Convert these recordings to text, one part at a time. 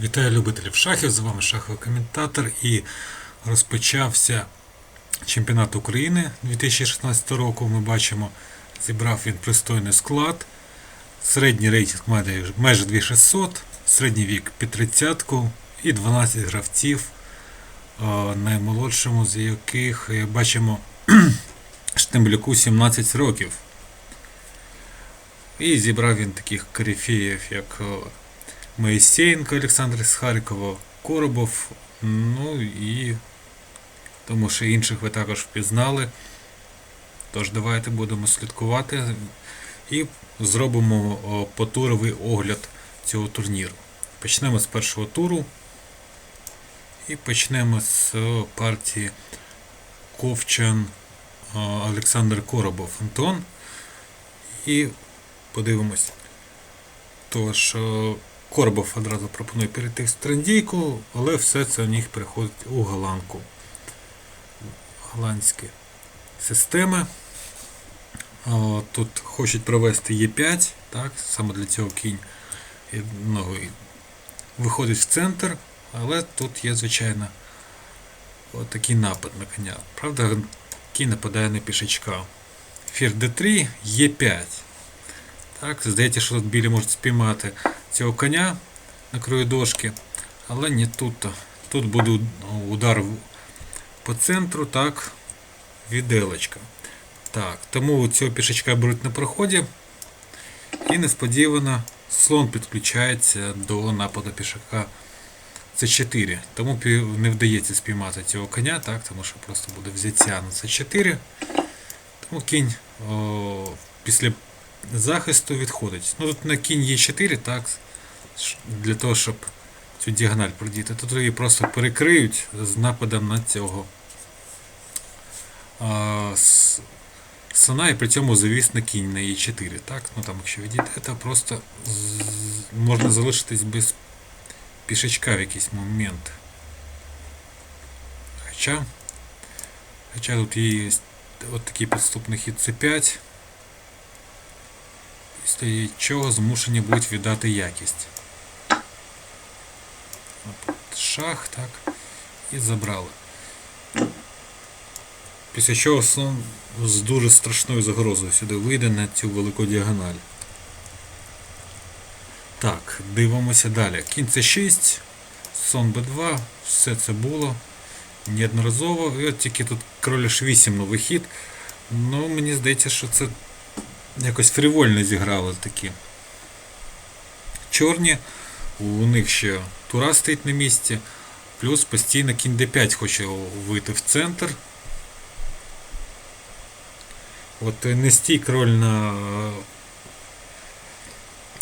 Вітаю любителів шахів, з вами шаховий коментатор і розпочався чемпіонат України 2016 року. Ми бачимо, зібрав він пристойний склад. Середній рейтинг має майже 2600, середній вік під 30 і 12 гравців, наймолодшому з яких бачимо Штемблюку 17 років. І зібрав він таких корифеїв, як Моїсеєнко Олександр з Харкова, Коробов, ну і тому що інших ви також впізнали. Тож давайте будемо слідкувати і зробимо потуровий огляд цього турніру. Почнемо з першого туру і почнемо з партії Ковчан Олександр Коробов Антон. І подивимось. Тож, Коробов одразу пропонує перейти в страндійку, але все це у них переходить у голландку. Голландські системи. Тут хочуть провести Е5, так, саме для цього кінь ну, виходить в центр, але тут є, звичайно, такий напад на коня. Правда, кінь нападає на пішачка. Фір d3, Е5. Так, здається, що тут білі можуть спіймати цього коня на краю дошки, але не тут. Тут буде удар по центру, так, віделочка. Так, тому цього пішачка беруть на проході. І несподівано слон підключається до нападу пішака С4. Тому не вдається спіймати цього коня, так, тому що просто буде взяття на С4. Тому кінь о, після захисту відходить. Ну тут на кінь Е4, так, для того, щоб цю діагональ продіти. Тут її просто перекриють з нападом на цього а, с- слона і при цьому завісна кінь на Е4. Так? Ну там, якщо відійде, то просто з- можна залишитись без пішачка в якийсь момент. Хоча, хоча тут є от такий підступний хід С5 після чого змушені будуть віддати якість. Шах, так. І забрали. Після чого слон з дуже страшною загрозою сюди вийде на цю велику діагональ. Так, дивимося далі. Кінь С6, сон Б2, все це було неодноразово. І от тільки тут король H8 новий хід. Ну, мені здається, що це якось фрівольно зіграли такі. Чорні, у них ще тура стоїть на місці, плюс постійно кінь d5 хоче вийти в центр. От е, не стій кроль на,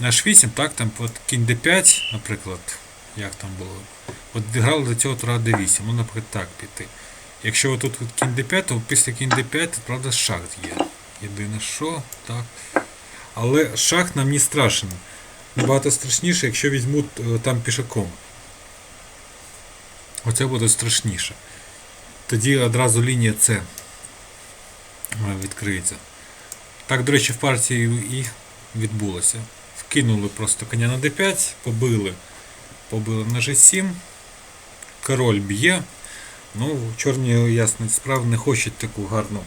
на h8, так, там от кінь d5, наприклад, як там було. От грали до цього тура d8, ну, наприклад, так піти. Якщо отут от кінь d5, то після кінь d5, тут, правда, шах є. Єдине що, так. Але шах нам не страшен. Набагато страшніше, якщо візьмуть е, там пішаком. Оце буде страшніше. Тоді одразу лінія С е, відкриється. Так, до речі, в партії і відбулося. Вкинули просто коня на d5, побили. Побили на g7. Король б'є. Ну, чорні ясно справ не хочуть таку гарну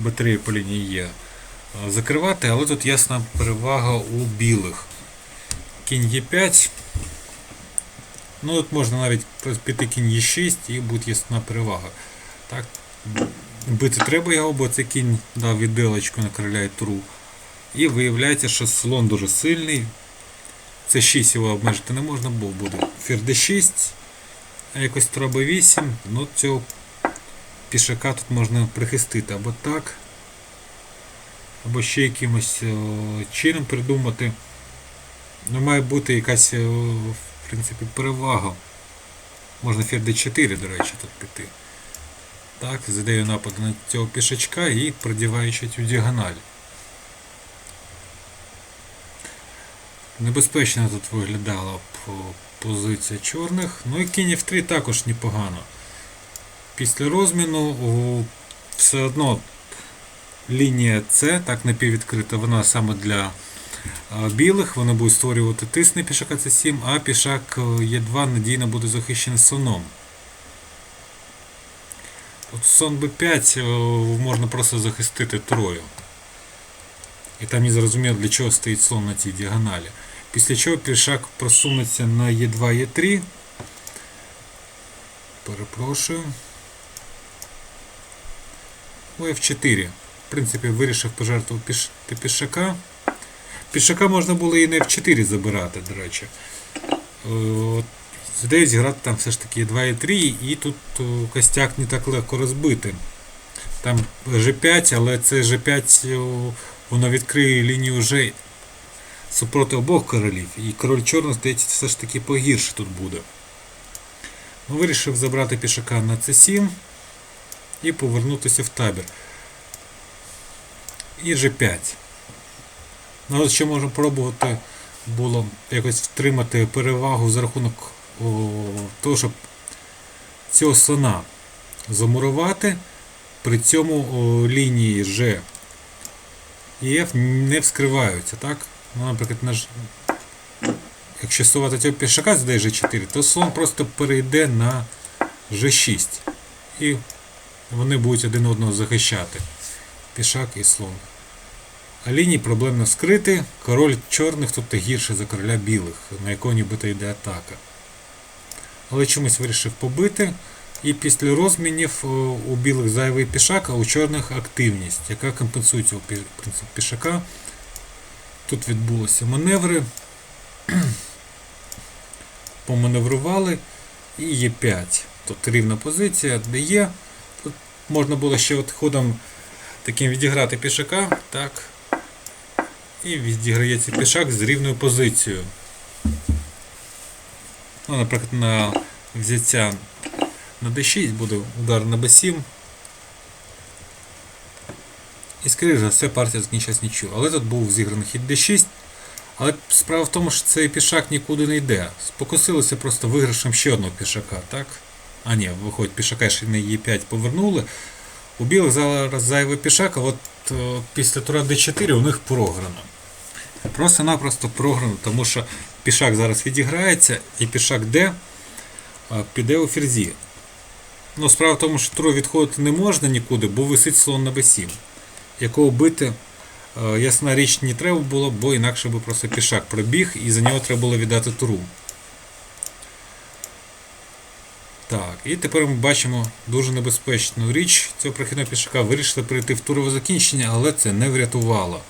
b3 по лінії Є е, закривати, але тут ясна перевага у білих. Кінь Е5. Ну, тут можна навіть піти кінь Е6 і буде ясна перевага. Так, бити треба його, бо цей кінь дав віддилочку на короля і туру. І виявляється, що слон дуже сильний. Це 6 його обмежити не можна, бо буде фір d6, а якось треба 8, ну цього пішака тут можна прихистити або так, або ще якимось е, чином придумати. Ну, має бути якась е, в принципі, перевага. Можна фір d4, до речі, тут піти. Так, з ідеєю нападу на цього пішачка і продіваючи цю діагональ. Небезпечно тут виглядала позиція чорних. Ну і кінь F3 також непогано. Після розміну все одно лінія С, так напіввідкрита, вона саме для білих, вони будуть створювати тиск на пішака С7, а пішак е, Е2 надійно буде захищений слоном. От сон Б5 е, можна просто захистити трою. І там не зрозуміло, для чого стоїть слон на цій діагоналі. Після чого пішак просунеться на Е2, Е3. Перепрошую. У F4. В принципі, вирішив пожертвувати піш... пішака. Пішака можна було і на F4 забирати, до речі. Е, От, Здається, грати там все ж таки 2 і 3, і тут о, костяк не так легко розбити. Там G5, але це G5 воно відкриє лінію G супроти обох королів. І король чорний, здається, все ж таки погірше тут буде. Ну, Вирішив забрати пішака на C7 і повернутися в табір. І G5. Ну, ще можна пробувати було якось втримати перевагу за рахунок о, того, щоб цього слона замурувати, при цьому о, лінії G і F не вскриваються, так? Ну, наприклад, наш... якщо сувати цього пішака з D4, то слон просто перейде на G6. І вони будуть один одного захищати. Пішак і слон. А лінії проблемно скрити. Король чорних тут гірше за короля білих, на якого нібито йде атака. Але чомусь вирішив побити. І після розмінів у білих зайвий пішак, а у чорних активність, яка компенсує цього пішака. Тут відбулися маневри. Поманеврували. І є 5. Тут рівна позиція, де є. Тут можна було ще от ходом таким відіграти пішака. Так. І відіграється пішак з рівною позицією. Ну, наприклад, на взяття на d6 буде удар на b7. І скоріше за все партія закінчилась нічого. Але тут був зіграний хід d6. Але справа в тому, що цей пішак нікуди не йде. Спокусилися просто виграшем ще одного пішака, так? А ні, виходить, пішака ще на e5 повернули. У білих зараз зайвий пішак, а от е, після тура d4 у них програно. Просто-напросто програно, тому що пішак зараз відіграється і пішак d е, піде у ферзі. Ну, справа в тому, що туро відходити не можна нікуди, бо висить слон на b7, якого бити, е, ясна річ, не треба було, бо інакше би просто пішак пробіг і за нього треба було віддати туру. Так, і тепер ми бачимо дуже небезпечну річ цього прохідного пішака. Вирішили прийти в турове закінчення, але це не врятувало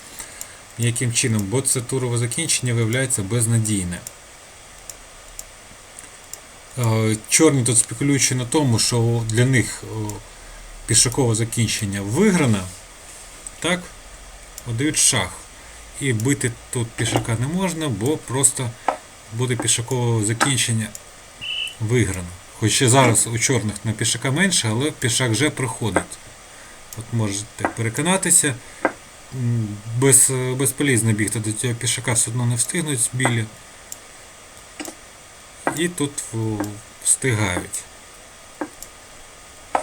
ніяким чином, бо це турове закінчення виявляється безнадійне. Е, Чорні тут спекулюючи на тому, що для них пішакове закінчення виграно, так, отдають шах. І бити тут пішака не можна, бо просто буде пішакове закінчення виграно. Хоч ще зараз у чорних на пішака менше, але пішак вже проходить. От можете переконатися. Без, безполізно бігти до цього пішака все одно не встигнуть білі. І тут встигають.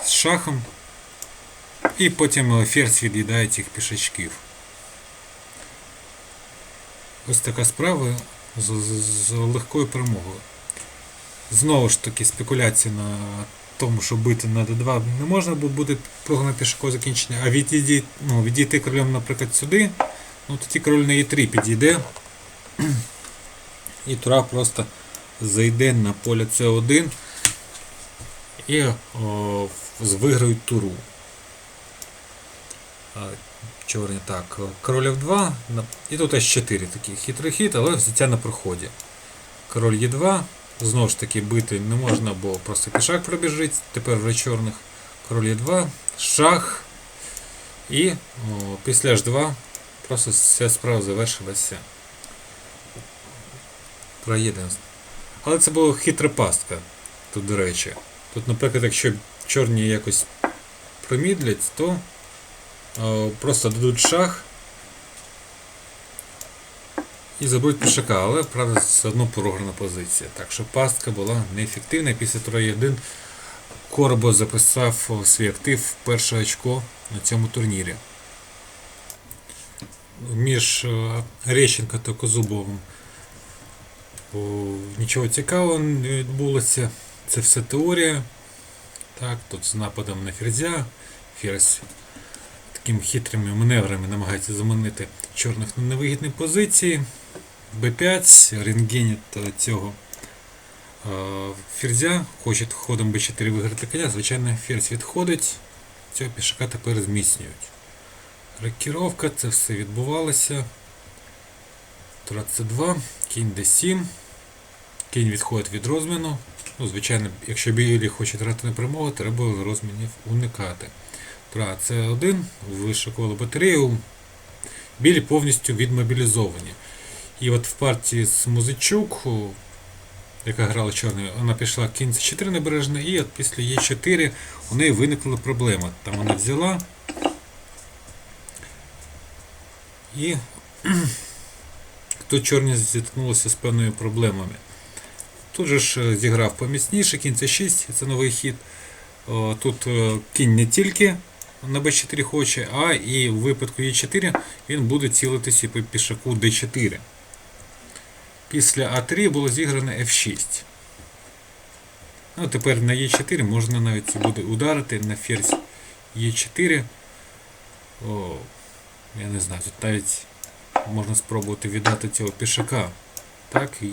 З шахом. І потім е, ферзь від'їдає цих пішачків. Ось така справа з, з, з легкою перемогою. Знову ж таки спекуляції на тому, що бити на d2 не можна, бо буде програна пішакове закінчення, а відійти, ну, відійти королем, наприклад, сюди, ну тоді король на e3 підійде. І тура просто зайде на поле c1 і о, виграють туру. Чорні так, король f2, і тут h4 такий хитрий хід, але взяття на проході. Король e2, знову ж таки бити не можна, бо просто пішак пробіжить, тепер вже чорних. Король e2, шах. І о, після h2 просто вся справа завершилася проєдинство. Але це була хитра пастка, тут, до речі. Тут, наприклад, якщо чорні якось промідлять, то о, просто дадуть шах і заберуть пішака, але правда все одно програна позиція. Так що пастка була неефективна. Після 3-1 Корбо записав свій актив перше очко на цьому турнірі. між е, Рещенко та Козубовим. Нічого цікавого не відбулося. Це все теорія. Так, тут з нападом на ферзя. Ферзь такими хитрими маневрами намагається заманити чорних на невигідні позиції. Б5, рентгенит цього ферзя, хоче ходом Б4 виграти коня, звичайно, ферзь відходить, цього пішака тепер зміцнюють. Рокіровка, це все відбувалося. Тура С2, кінь Д7. Кінь відходить від розміну. Ну, звичайно, якщо білі хочуть грати на перемогу, треба розмінів уникати. Тура С1, вишикували батарею. Білі повністю відмобілізовані. І от в партії з Музичук, яка грала чорною, вона пішла кінь С4 набережна, і от після Е4 у неї виникла проблема. Там вона взяла. І тут чорні зіткнулися з певними проблемами. Тут же ж е, зіграв поміцніше, кінь С6, це новий хід. Тут е, кінь не тільки на Б4 хоче, а і в випадку Е4 він буде цілитися по пішаку Д4. Після А3 було зіграно F6. Ну, тепер на Е4 можна навіть буде ударити на ферзь Е4. О, я не знаю, тут навіть можна спробувати віддати цього пішака. Так, і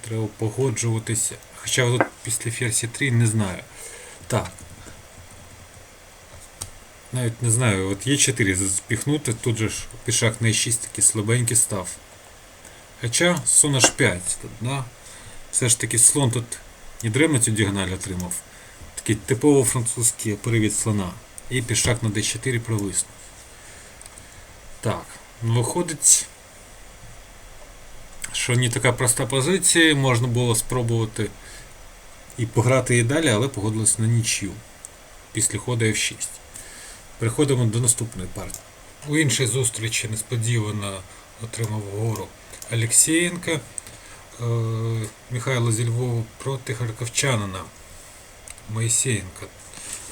треба погоджуватися. Хоча тут після ферзь 3 не знаю. Так. Навіть не знаю, от є 4 запіхнути, тут же ж пішак на 6 такий слабенький став. Хоча слон H5 тут, да? Все ж таки слон тут не древно цю діагональ отримав. Такий типово французький перевід слона. І пішак на D4 провиснув. Так, ну виходить, що не така проста позиція, можна було спробувати і пограти її далі, але погодилось на нічю після ходу F6. Переходимо до наступної партії. У іншій зустрічі несподівано отримав гору Алексєєнка е, Михайло зі Львова проти харківчанина Моїсеєнка.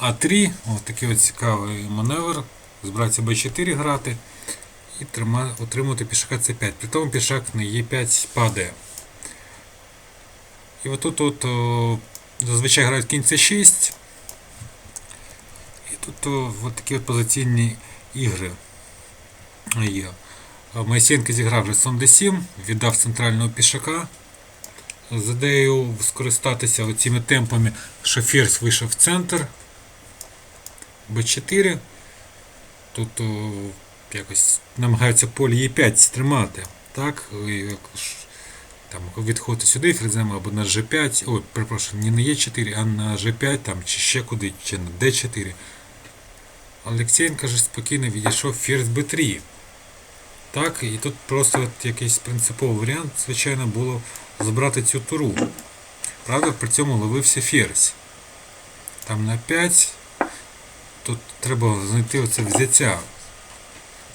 А3, ось такий от цікавий маневр. Збиратися Б4 грати і трима, отримати пішака С5. При тому пішак на Е5 падає. І отут от, зазвичай грають кінь С6. Тут от такі от позиційні ігри є. Моїсенко зіграв вже сон d7, віддав центрального пішака. З ідеєю скористатися цими темпами, що вийшов в центр. Б4. Тут о, якось намагаються поле Е5 стримати. Так, там відходити сюди фрезем або на G5, ой, перепрошую, не на Е4, а на G5 там, чи ще куди, чи на D4. Олексієнко ж спокійно відійшов ферзь B3. Так, і тут просто от якийсь принциповий варіант, звичайно, було забрати цю туру. Правда, при цьому ловився ферзь. Там на 5. Тут треба знайти оце взяття.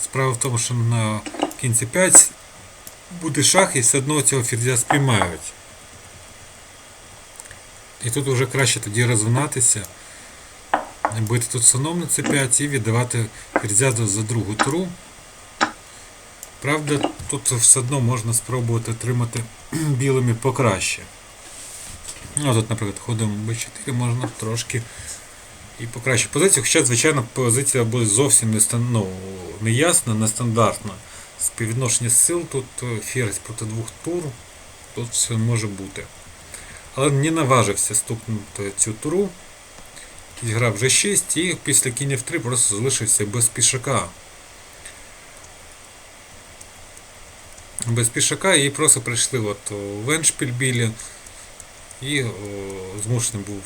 Справа в тому, що на кінці 5 буде шах і все одно цього ферзя спіймають. І тут вже краще тоді розвинатися, бити тут на c5 і віддавати ферзя за другу туру. Правда, тут все одно можна спробувати отримати білими покраще. Ну, тут, наприклад, ходом b4 можна трошки і покращити позицію, хоча, звичайно, позиція буде зовсім не, ну, не ясна, нестандартна. Співвідношення сил тут е, ферзь проти двох тур, тут все може бути. Але не наважився стукнути цю туру. Зіграв вже 6 і після кінь f3 просто залишився без пішака. Без пішака і просто прийшли от в Еншпіль білі і о, змушений був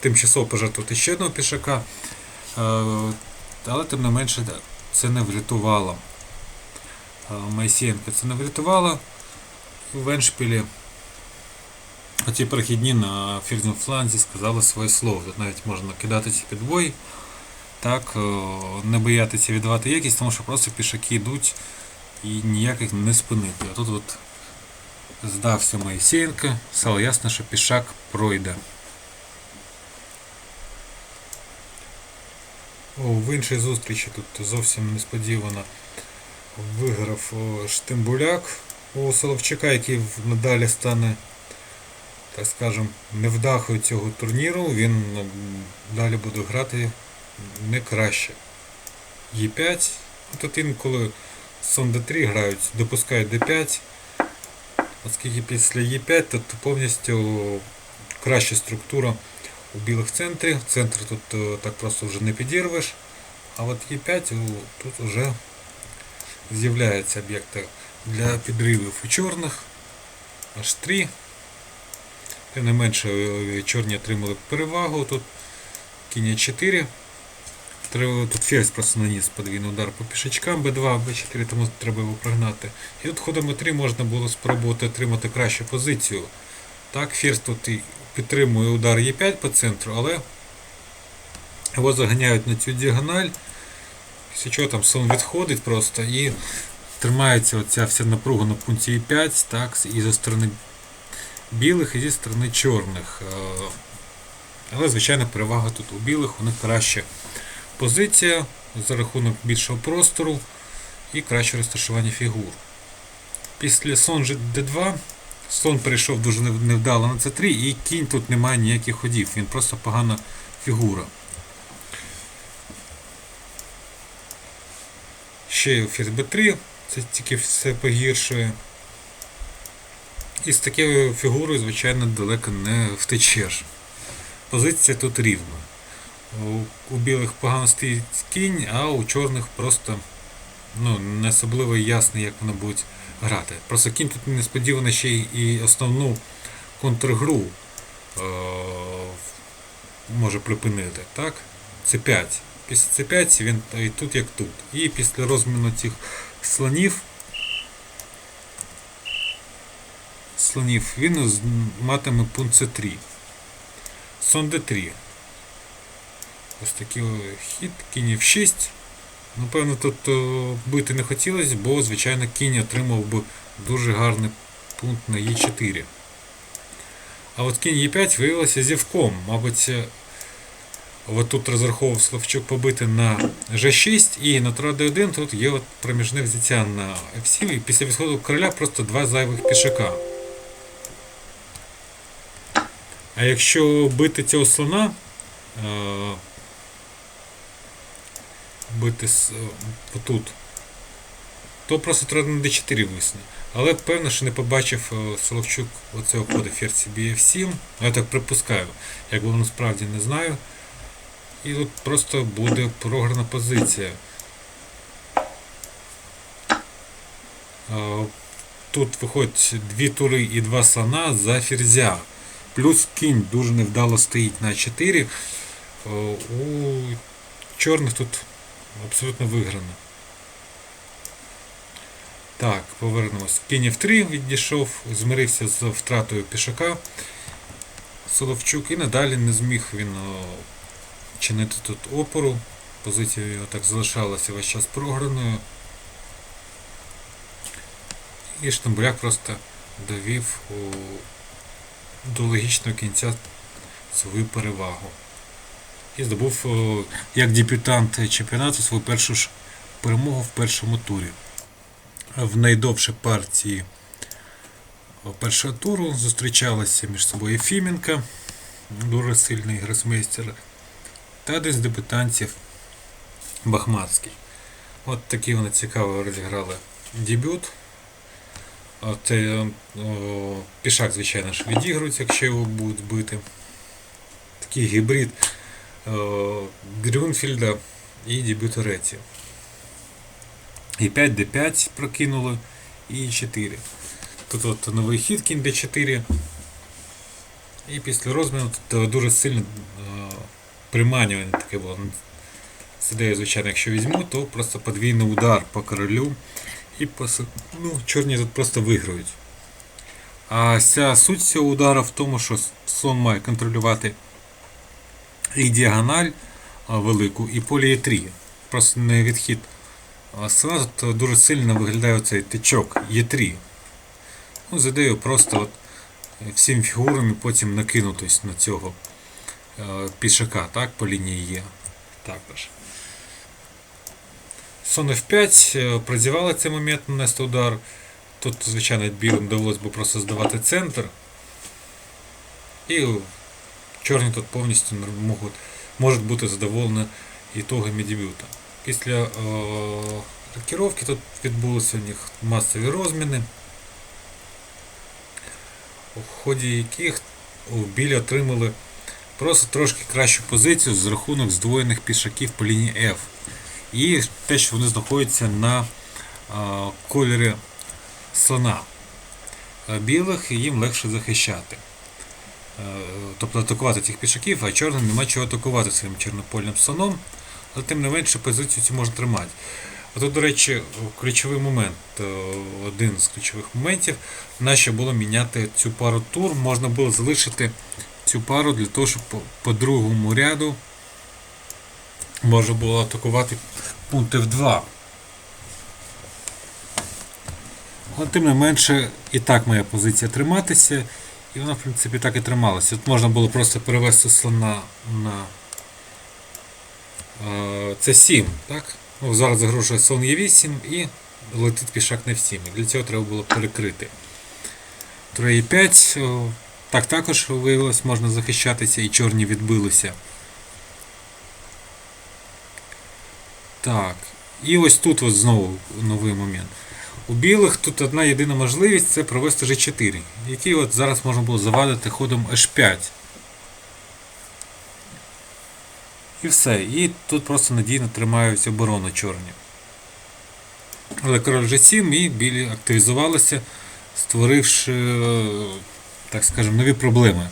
тимчасово пожертвувати ще одного пішака. Е, але тим не менше це не врятувало. Е, Моїсієнко це не врятувало. В Еншпілі оці перехідні на фланзі сказали своє слово. Тут навіть можна кидати ці підбої. Так, е, не боятися віддавати якість, тому що просто пішаки йдуть і ніяких не спинити. А тут от здався Моїсеєнко, стало ясно, що пішак пройде. О, в іншій зустрічі тут зовсім несподівано виграв о, Штимбуляк у Соловчака, який надалі стане, так скажем, невдахою цього турніру. Він далі буде грати не краще. Е5. Тут інколи сон d3 грають, допускають d5. Оскільки після Е5 тут повністю краща структура у білих центрі. Центр тут е, так просто вже не підірвеш. А от Е5 тут вже з'являються об'єкти для підривів у чорних. Аж 3. Тим не менше е, чорні отримали перевагу. Тут кінь 4. Треба, тут ферзь просто наніс подвійний удар по пішечкам b2, b4, тому треба його прогнати. І тут ходом e3 можна було спробувати отримати кращу позицію. Так, ферзь тут і підтримує удар e5 по центру, але його заганяють на цю діагональ. Після чого там сон відходить просто і тримається оця вся напруга на пункті e5, так, і зі сторони білих, і зі сторони чорних. Е, Але, звичайно, перевага тут у білих, у них краще позиція за рахунок більшого простору і краще розташування фігур. Після сон d2 слон перейшов дуже невдало на c3 і кінь тут немає ніяких ходів, він просто погана фігура. Ще ферзь b3, це тільки все погіршує. І з такою фігурою, звичайно, далеко не втечеш. Позиція тут рівна. У, білих погано стоїть кінь, а у чорних просто ну, не особливо ясно, як вони будуть грати. Просто кінь тут несподівано ще і основну контргру е- може припинити. Так? Це 5. Після C5 він і тут як тут. І після розміну цих слонів слонів він матиме пункт C3. Сон D3. Ось такий хід, кінь F6. Напевно, тут о, бити не хотілося, бо, звичайно, кінь отримав би дуже гарний пункт на Е4. А от кінь Е5 виявилося зівком. Мабуть, е, от тут розраховував Словчук побити на G6 і на Тура D1 тут є от проміжне взяття на F7 і після відходу короля просто два зайвих пішака. А якщо бити цього слона, е, бити е, отут, то просто треба на d4 висне. Але певно, що не побачив е, Соловчук оцього ходу ферзь BF7. Я так припускаю, як воно насправді не знаю. І тут просто буде програна позиція. Тут виходять дві тури і два слона за ферзя. Плюс кінь дуже невдало стоїть на 4. Е, У чорних тут абсолютно виграно. Так, повернемось. Кінь F3 відійшов, змирився з втратою пішака Соловчук і надалі не зміг він чинити тут опору. Позиція його так залишалася весь час програною. І Штамбуляк просто довів у, до логічного кінця свою перевагу. І здобув як дебютант чемпіонату свою першу ж перемогу в першому турі. В найдовшій партії першого туру зустрічалися між собою Єфіменка, дуже сильний гросмейстер, та один з дебютантів Бахматський. От такий вони цікаво розіграли дебют. От, е, пішак, звичайно ж, відігрується, якщо його будуть бити. Такий гібрид Грюнфільда і дебюту. І 5 D5 прокинули, і 4. Тут от новий хід кінь D4. І після розміну тут е, дуже сильне е, приманювання таке було. З ідеєю, звичайно, якщо візьму, то просто подвійний удар по королю. І по, ну, чорні тут просто виграють. А вся суть цього удара в тому, що слон має контролювати і діагональ велику, і Е3. Просто не відхід. Слона тут дуже сильно виглядає цей тичок Е3. Ну, з ідеєю просто от всім фігурами потім накинутись на цього е, пішака, так, по лінії Є. Також. Сон F5 е, прозівали цей момент нанести удар. Тут, звичайно, білим довелось би просто здавати центр. І чорні тут повністю можуть, можуть бути задоволені ітогами дебюта. Після е, рокіровки тут відбулися у них масові розміни, у ході яких білі отримали просто трошки кращу позицію з рахунок здвоєних пішаків по лінії F. І те, що вони знаходяться на кольорі слона. А білих їм легше захищати. Е, Тобто атакувати цих пішаків, а чорним нема чого атакувати своїм чорнопольним слоном, але тим не менше позицію цю можна тримати. А тут, до речі, ключовий момент, е, один з ключових моментів, нащо було міняти цю пару тур, можна було залишити цю пару для того, щоб по другому ряду можна було атакувати пункт F2. Але тим не менше, і так моя позиція триматися, і вона, в принципі, так і трималася. Тут можна було просто перевести слона на е, C7, так? Ну, зараз загрожує слон Е8 і летить пішак на F7. Для цього треба було перекрити. Троє 5 так також виявилось, можна захищатися і чорні відбилися. Так. І ось тут ось знову новий момент. У білих тут одна єдина можливість це провести G4, який от зараз можна було завадити ходом H5. І все. І тут просто надійно тримають оборону чорні. Але король G7 і білі активізувалися, створивши, так скажемо, нові проблеми.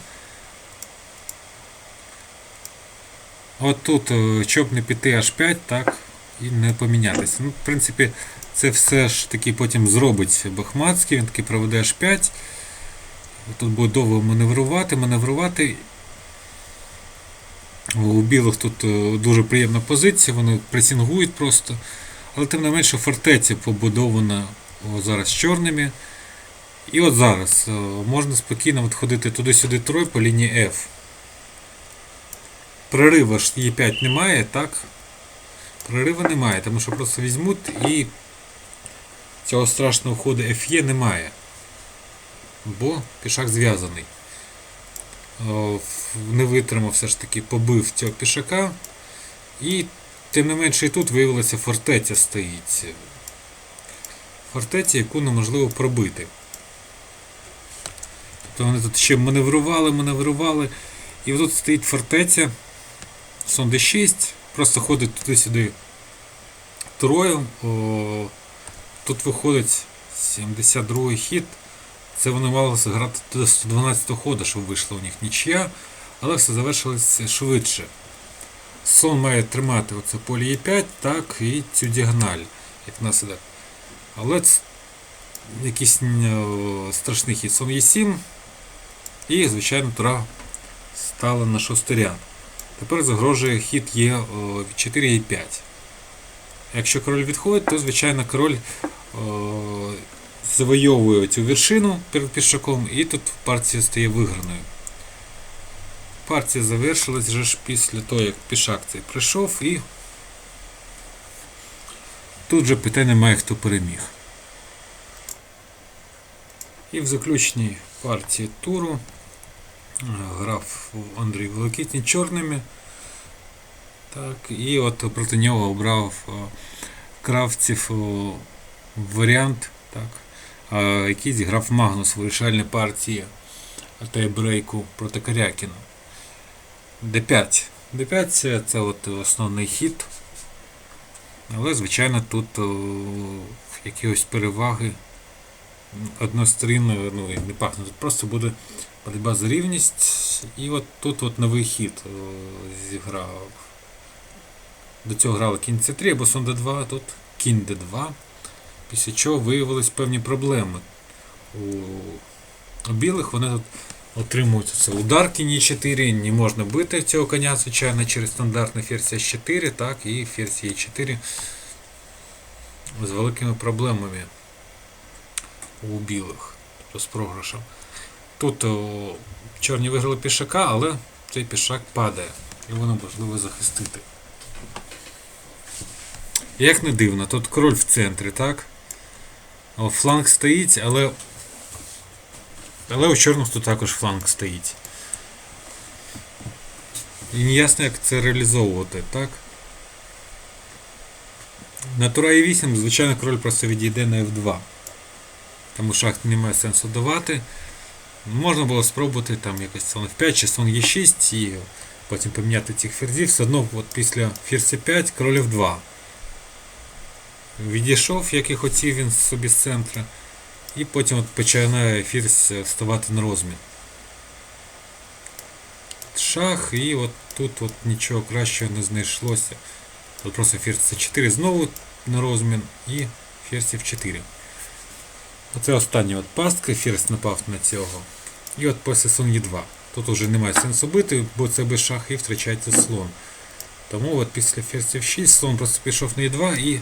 От тут, е, щоб не піти H5, так, і не помінятися. Ну, в принципі, це все ж таки потім зробить Бахматський, він таки проведе H5. Тут буде довго маневрувати, маневрувати. У білих тут е, дуже приємна позиція, вони пресінгують просто. Але тим не менше фортеця побудована о, зараз чорними. І от зараз е, можна спокійно ходити туди-сюди трой по лінії F. Прорива ж Е5 немає, так? Прорива немає, тому що просто візьмуть і цього страшного ходу FE немає. Бо пішак зв'язаний. Не витримав все ж таки, побив цього пішака. І тим не менше і тут виявилася фортеця стоїть. Фортеця, яку неможливо пробити. Тобто вони тут ще маневрували, маневрували. І тут стоїть фортеця. Сон D6. Просто ходить туди-сюди трою. О, Тут виходить 72-й хід. Це вони мали зіграти до 112 ходу, щоб вийшла у них нічия, але все завершилося швидше. Сон має тримати оце поле Е5, так, і цю діагональ, як наслідок. Але це якийсь е, страшний хід. Сон Е7. І, звичайно, тура стала на шостий ряд. Тепер загрожує хід Е 4 і 5. Якщо король відходить, то звичайно король о, завойовує цю вершину перед пішаком і тут партія стає виграною. Партія завершилась вже ж після того, як пішак цей прийшов і тут же питання немає, хто переміг. І в заключній партії туру е, грав Андрій Великітній чорними. Так, і от проти нього обрав о, кравців варіант, так, а, який зіграв Магнус в вирішальній партії тайбрейку проти Карякіна. D5. D5 це, це от основний хід. Але, звичайно, тут о, якихось переваги однострінної ну, не пахне. Тут просто буде боротьба за рівність. І от тут от новий хід зіграв. До цього грали кінь c3 або сон d2, а тут кінь d2. Після чого виявились певні проблеми. У, білих вони тут отримують це удар кінь 4 не можна бити цього коня, звичайно, через стандартний ферзь С4, так, і ферзь Е4 з великими проблемами у білих, тобто з програшем. Тут о, чорні виграли пішака, але цей пішак падає. Його неможливо захистити. Як не дивно, тут король в центрі, так? О, фланг стоїть, але. Але у чорних тут також фланг стоїть. І не ясно, як це реалізовувати, так? На тура e 8, звичайно, король просто відійде на F2. Тому шах немає сенсу давати. Можна було спробувати там якось слон F5 чи слон Е6 і потім поміняти цих ферзів. Все одно от після ферзь 5 король F2. Відійшов, як і хотів він собі з центру. І потім от починає ферзь вставати на розмін. Шах, і от тут от нічого кращого не знайшлося. Тут просто ферзь c4 знову на розмін і ферзь f4. Оце остання от пастка, ферзь напав на цього. І от після слон Е2. Тут вже немає сенсу бити, бо це без шах і втрачається слон. Тому от після ферзь f6 слон просто пішов на e2 і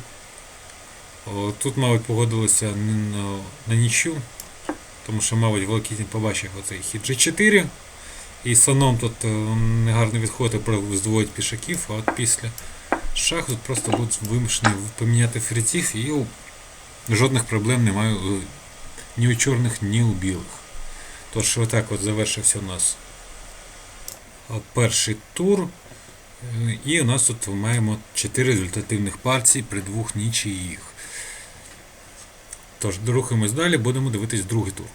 о, тут, мабуть, погодилися на, на нічю. Тому що, мабуть, Волокітін побачив оцей хід G4. І слоном тут е, негарно відходить, здвоїть пішаків, а от після шаху тут просто будуть вимушені поміняти ферзів і жодних проблем немає е, ні у чорних, ні у білих. Тож отак от завершився у нас е, перший тур. І у нас тут маємо 4 результативних партії при двох нічиїх. Тож, рухаємось далі, будемо дивитись другий тур.